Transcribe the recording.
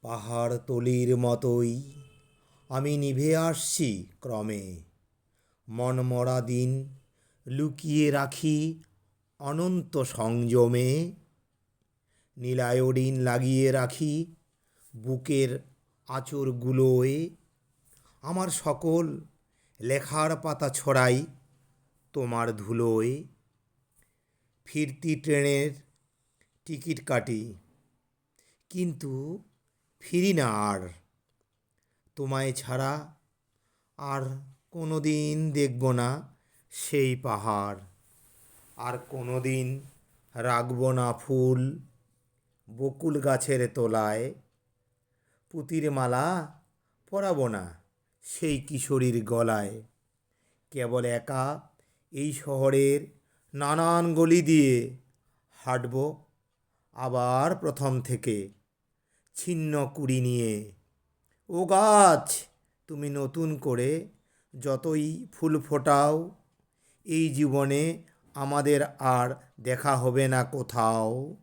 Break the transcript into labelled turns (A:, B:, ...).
A: পাহাড় তলির মতোই। আমি নিভে আসছি ক্রমে। মনমরা দিন লুকিয়ে রাখি অনন্ত সংযমে। নীলায়োডিন লাগিয়ে রাখি বুকের আঁচড়গুলোয় আমার সকল লেখার পাতা ছড়াই তোমার ধুলোয়। ফিরতি ট্রেনের টিকিট কাটি। কিন্তু ফিরি না আর। তোমায় ছাড়া আর কোনো দিন দেখব না সেই পাহাড়। আর কোনো দিন রাখব না ফুল বকুল গাছের তলায়। পুতির মালা পরাবো না সেই কিশোরীর গলায়। কেবল একা এই শহরের নানান গলি দিয়ে হাঁটব আবার প্রথম থেকে। ছিন্ন কুড়ি নিয়ে। ও গাছ, তুমি নতুন করে যতই ফুল ফোটাও, এই জীবনে আমাদের আর দেখা হবে না কোথাও।